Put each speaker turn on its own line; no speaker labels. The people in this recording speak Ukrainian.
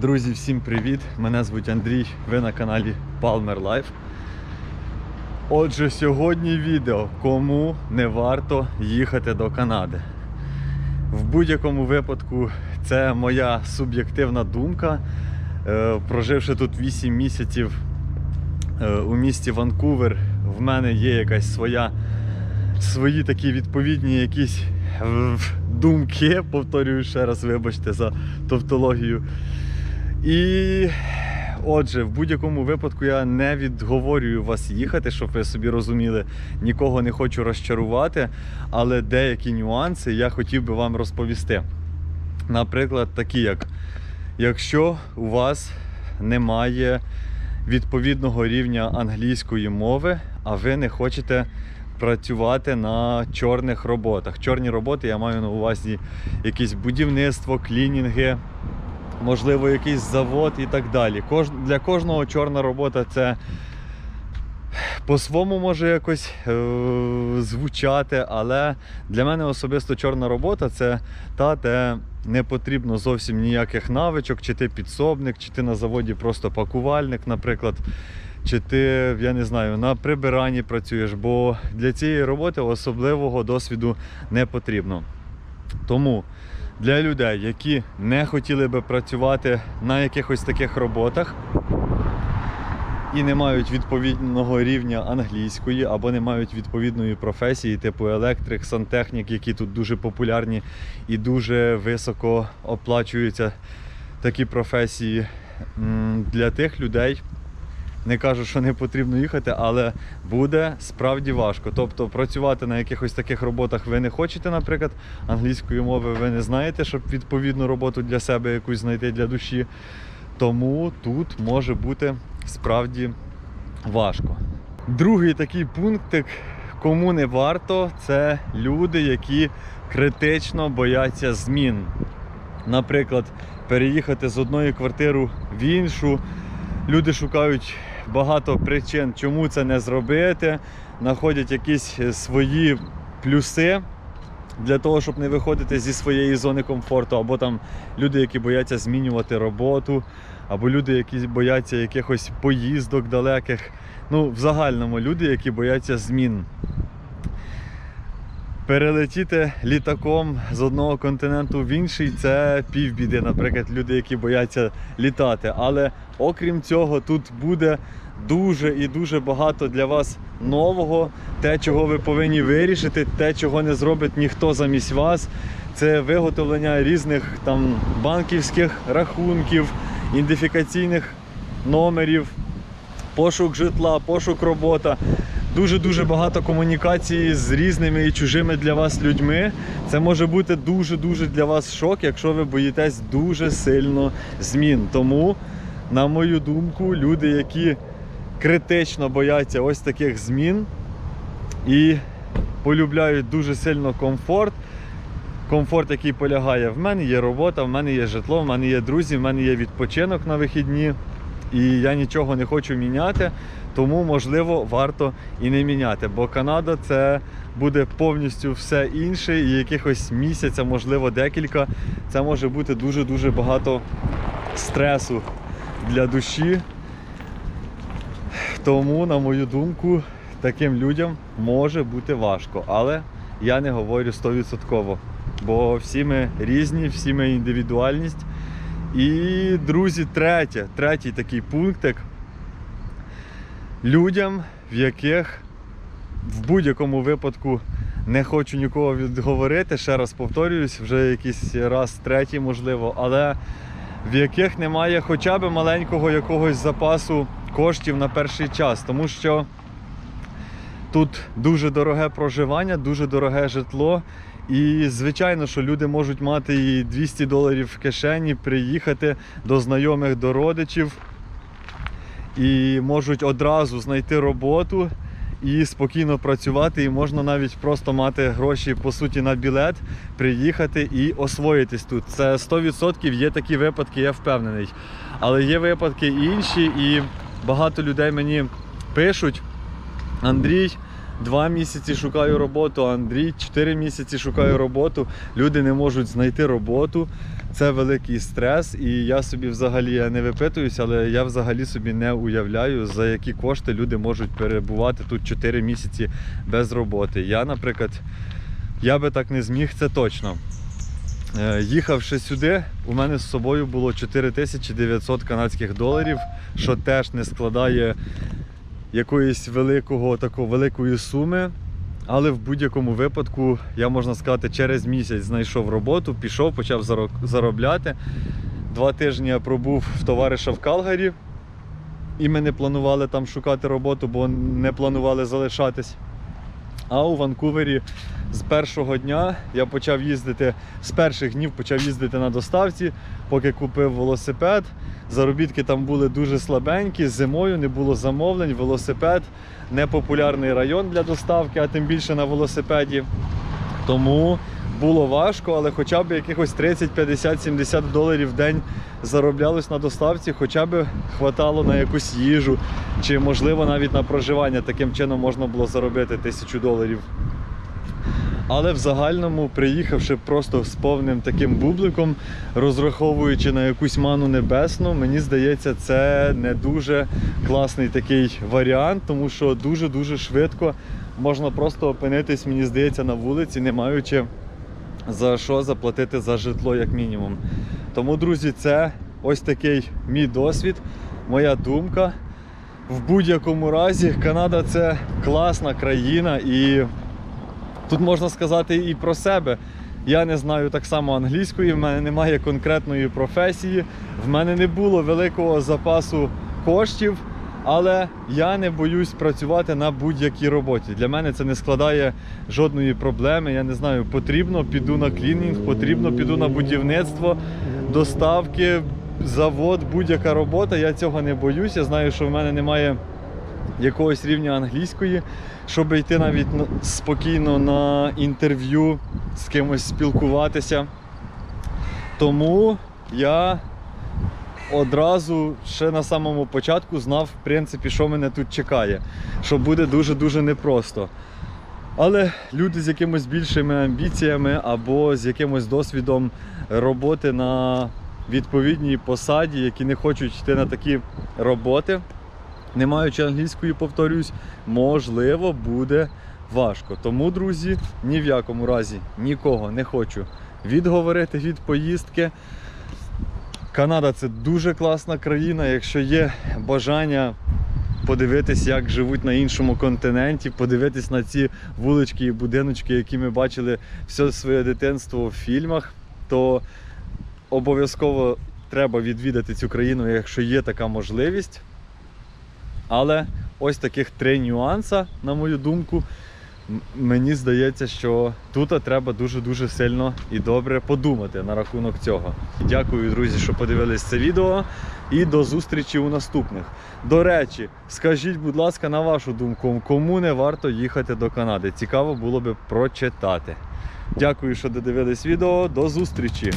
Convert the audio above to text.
Друзі, всім привіт! Мене звуть Андрій, ви на каналі Palmer Life. Отже, сьогодні відео, кому не варто їхати до Канади. В будь-якому випадку це моя суб'єктивна думка. Е, Проживши тут 8 місяців е, у місті Ванкувер, в мене є якась своя, свої такі відповідні якісь е, думки, повторюю ще раз, вибачте за тавтологію. І отже, в будь-якому випадку я не відговорюю вас їхати, щоб ви собі розуміли, нікого не хочу розчарувати, але деякі нюанси я хотів би вам розповісти. Наприклад, такі як якщо у вас немає відповідного рівня англійської мови, а ви не хочете працювати на чорних роботах. Чорні роботи я маю на увазі якесь будівництво, клінінги, можливо, якийсь завод і так далі. Кож... Для кожного чорна робота це по-своєму може якось е- звучати, але для мене особисто чорна робота це та, де не потрібно зовсім ніяких навичок, чи ти підсобник, чи ти на заводі просто пакувальник, наприклад. Чи ти, я не знаю, на прибиранні працюєш, бо для цієї роботи особливого досвіду не потрібно. Тому для людей, які не хотіли би працювати на якихось таких роботах і не мають відповідного рівня англійської, або не мають відповідної професії, типу електрик, сантехнік, які тут дуже популярні і дуже високо оплачуються такі професії. Для тих людей не кажу, що не потрібно їхати, але буде справді важко. Тобто працювати на якихось таких роботах ви не хочете, наприклад, англійської мови ви не знаєте, щоб відповідну роботу для себе якусь знайти для душі. Тому тут може бути справді важко. Другий такий пунктик, кому не варто, це люди, які критично бояться змін. Наприклад, переїхати з одної квартири в іншу. Люди шукають багато причин, чому це не зробити, знаходять якісь е, свої плюси для того, щоб не виходити зі своєї зони комфорту, або там люди, які бояться змінювати роботу, або люди, які бояться якихось поїздок далеких. Ну, в загальному люди, які бояться змін. Перелетіти літаком з одного континенту в інший це півбіди, наприклад, люди, які бояться літати. Але окрім цього, тут буде дуже і дуже багато для вас нового, те, чого ви повинні вирішити, те, чого не зробить ніхто замість вас. Це виготовлення різних там банківських рахунків, ідентифікаційних номерів, пошук житла, пошук робота. Дуже-дуже багато комунікації з різними і чужими для вас людьми. Це може бути дуже-дуже для вас шок, якщо ви боїтесь дуже сильно змін. Тому, на мою думку, люди, які критично бояться ось таких змін і полюбляють дуже сильно комфорт. Комфорт, який полягає в мене є робота, в мене є житло, в мене є друзі, в мене є відпочинок на вихідні, і я нічого не хочу міняти. Тому, можливо, варто і не міняти, бо Канада це буде повністю все інше, і якихось місяця, можливо, декілька. Це може бути дуже-дуже багато стресу для душі. Тому, на мою думку, таким людям може бути важко. Але я не говорю 100%. Бо всі ми різні, всі ми індивідуальність. І, друзі, третє, третій такий пунктик людям, в яких в будь-якому випадку не хочу нікого відговорити, ще раз повторююсь, вже якийсь раз третій, можливо, але в яких немає хоча б маленького якогось запасу коштів на перший час, тому що тут дуже дороге проживання, дуже дороге житло. І звичайно, що люди можуть мати і 200 доларів в кишені, приїхати до знайомих, до родичів і можуть одразу знайти роботу і спокійно працювати. І можна навіть просто мати гроші по суті на білет, приїхати і освоїтись тут. Це 100% є такі випадки, я впевнений. Але є випадки інші, і багато людей мені пишуть: Андрій. Два місяці шукаю роботу, Андрій, чотири місяці шукаю роботу. Люди не можуть знайти роботу. це великий стрес, і я собі взагалі я не випитуюся, але я взагалі собі не уявляю, за які кошти люди можуть перебувати тут 4 місяці без роботи. Я, наприклад, я би так не зміг, це точно. Е, Їхавши сюди, у мене з собою було 4900 канадських доларів, що теж не складає якоїсь великого такого великої суми. Але в будь-якому випадку, я можна сказати, через місяць знайшов роботу, пішов, почав заробляти. Два тижні я пробув в товариша в Калгарі, і ми не планували там шукати роботу, бо не планували залишатись. А у Ванкувері з першого дня я почав їздити, з перших днів почав їздити на доставці, поки купив велосипед. Заробітки там були дуже слабенькі, зимою не було замовлень, велосипед непопулярний район для доставки, а тим більше на велосипеді. Тому було важко, але хоча б якихось 30, 50, 70 доларів в день зароблялось на доставці, хоча б хватало на якусь їжу, чи можливо навіть на проживання. Таким чином можна було заробити тисячу доларів. Але в загальному, приїхавши просто з повним таким бубликом, розраховуючи на якусь ману небесну, мені здається, це не дуже класний такий варіант, тому що дуже-дуже швидко можна просто опинитись, мені здається, на вулиці, не маючи за що заплатити за житло, як мінімум. Тому, друзі, це ось такий мій досвід, моя думка. В будь-якому разі Канада це класна країна і Тут можна сказати і про себе. Я не знаю так само англійської, в мене немає конкретної професії, в мене не було великого запасу коштів, але я не боюсь працювати на будь-якій роботі. Для мене це не складає жодної проблеми. Я не знаю, потрібно, піду на клінінг, потрібно, піду на будівництво, доставки, завод, будь-яка робота. Я цього не боюсь. Я знаю, що в мене немає якогось рівня англійської, щоб йти навіть спокійно на інтерв'ю з кимось спілкуватися. Тому я одразу ще на самому початку знав, в принципі, що мене тут чекає, що буде дуже-дуже непросто. Але люди з якимось більшими амбіціями або з якимось досвідом роботи на відповідній посаді, які не хочуть йти на такі роботи, не маючи англійської, повторюсь, можливо, буде важко. Тому, друзі, ні в якому разі нікого не хочу відговорити від поїздки. Канада це дуже класна країна. Якщо є бажання подивитись, як живуть на іншому континенті, подивитись на ці вулички і будиночки, які ми бачили все своє дитинство в фільмах, то обов'язково треба відвідати цю країну, якщо є така можливість. Але ось таких три нюанси, на мою думку, мені здається, що тут треба дуже-дуже сильно і добре подумати на рахунок цього. Дякую, друзі, що подивились це відео. І до зустрічі у наступних. До речі, скажіть, будь ласка, на вашу думку, кому не варто їхати до Канади? Цікаво було би прочитати. Дякую, що додивились відео. До зустрічі!